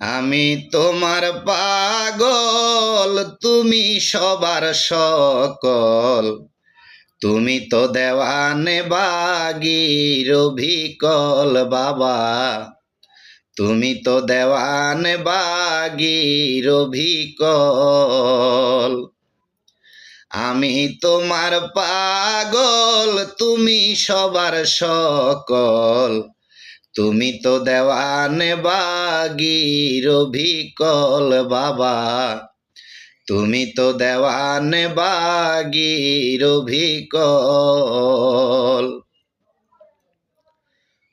আমি তোমার পাগল, তুমি সবার সকল। তুমি তো দেওয়ানে বাগির অভিকল, বাবা। তুমি তো দেওয়ানে বাগির অভিকল। আমি তোমার পাগল, তুমি সবার সকল। তুমি তো দেওয়ানে বাগির অভিকল বাবা। তুমি তো দেওয়ানে বাগির অভিকল।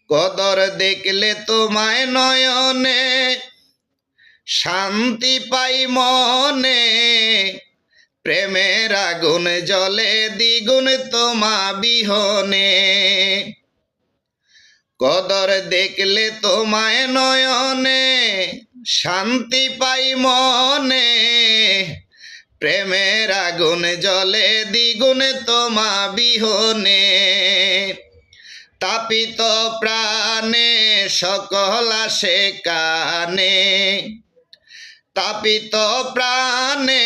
কদর দেখলে তোমায় নয়নে শান্তি পাই মনে। প্রেমের আগুন জলে দ্বিগুণ তোমা বিহনে। কদর দেখলে তোমায় নয়নে, শান্তি পাই মনে। প্রেমের আগুন জলে দ্বিগুণ তোমা বিহনে। তাপিত প্রাণে সকল আসে কানে। তাপিত প্রাণে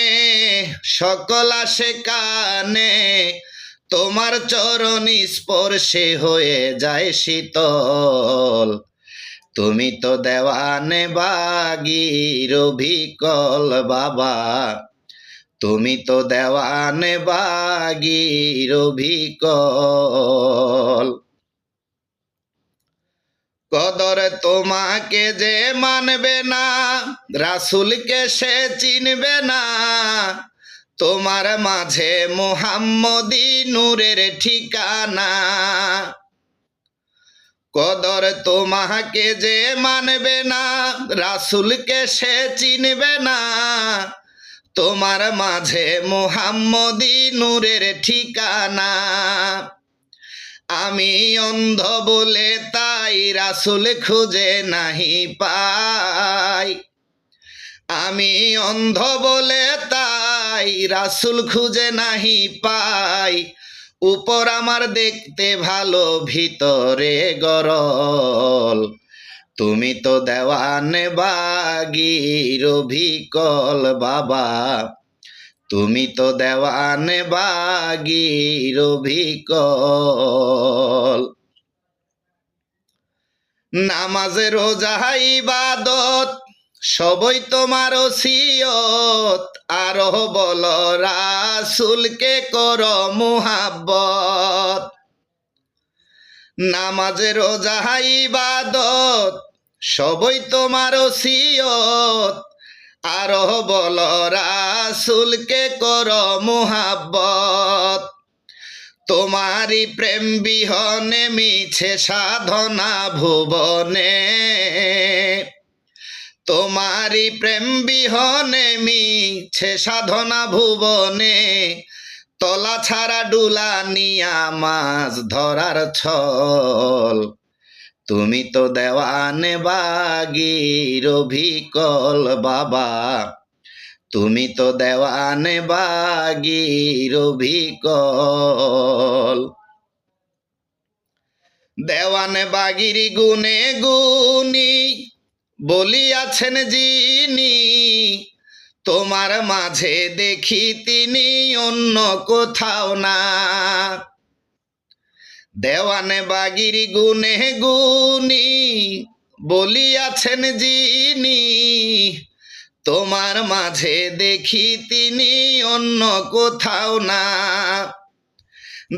সকল আসে কানে। তোমার চরণ স্পর্শে হয়ে যায় শীতল। তুমি তো দেওয়ানে বাগির অভিকল বাবা। তুমি তো দেওয়ানে বাগির অভিকল। কদর তোমাকে যে মানবে না, রাসুলকে সে চিনবে না। তোমার মাঝে মোহাম্মদী নূরের ঠিকানা। কদর তোমাকে যে মানবে না, রাসুলকে সে চিনবে না। তোমার মাঝে মোহাম্মদী নূরের ঠিকানা। আমি অন্ধ বলে তাই রাসুল খুঁজে নাহি পাই। আমি অন্ধ বলে তাই রাসুল খুঁজে নাহি পাই। উপর আমার দেখতে ভালো, ভিতরে গরল। তুমি তো দেওয়ানে বাগির অভিকল, বাবা। তুমি তো দেওয়ানে বাগির অভিকল। নামাজে, রোজা, ইবাদত সবই তোমার সিয়ত আরও বল রাসুলকে কর মুহাব্বত। নামাজে, রোজা, ইবাদত, সবই তোমার সিয়ত আরও বল রাসুলকে কর মুহাব্বত। তোমারি প্রেম বিহনে মিছে সাধনা ভুবনে। তোমারি প্রেম বিহনে মিছে সাধনা ভুবনে, তলা ছাড়া ডুলা নিয়া মাছ ধরার ছল। তুমি তো দেওয়ানে বাগির অভিকল বাবা, তুমি তো দেওয়ানে বাগির অভিকল। দেওয়ানে বাগির গুনে গুনি বলিয়াছেন যিনি, তোমার মাঝে দেখি তিনি অন্য কোথাও না। দেওয়ানে বাগির গুনে গুনি বলিয়াছেন যিনি, তোমার মাঝে দেখি তিনি অন্য কোথাও না।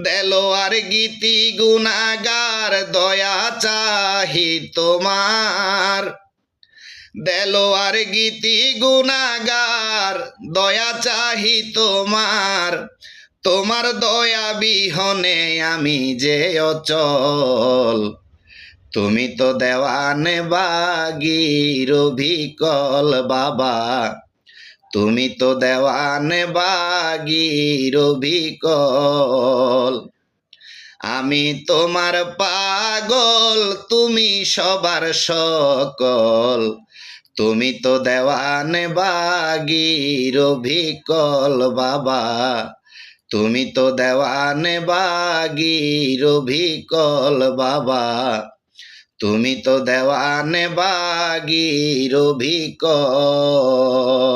দেলোয়ার গীতি গুণাগার, দয়া চাহি তোমার। দেলোয়ার গীতি গুণাগার, দয়া চাহি তোমার। তোমার দয়া বিহনে আমি যে অচল। তুমি তো দেওয়ানে বাগির অভিকল বাবা। তুমি তো দেওয়ানে বাগির অভিকল। আমি তোমার পাগল, তুমি সবার সকল। তুমি তো দেওয়ানে বাগির অভিকল, বাবা। তুমি তো দেওয়ানে বাগির অভিকল, বাবা। তুমি তো দেওয়ানে বাগির অভিক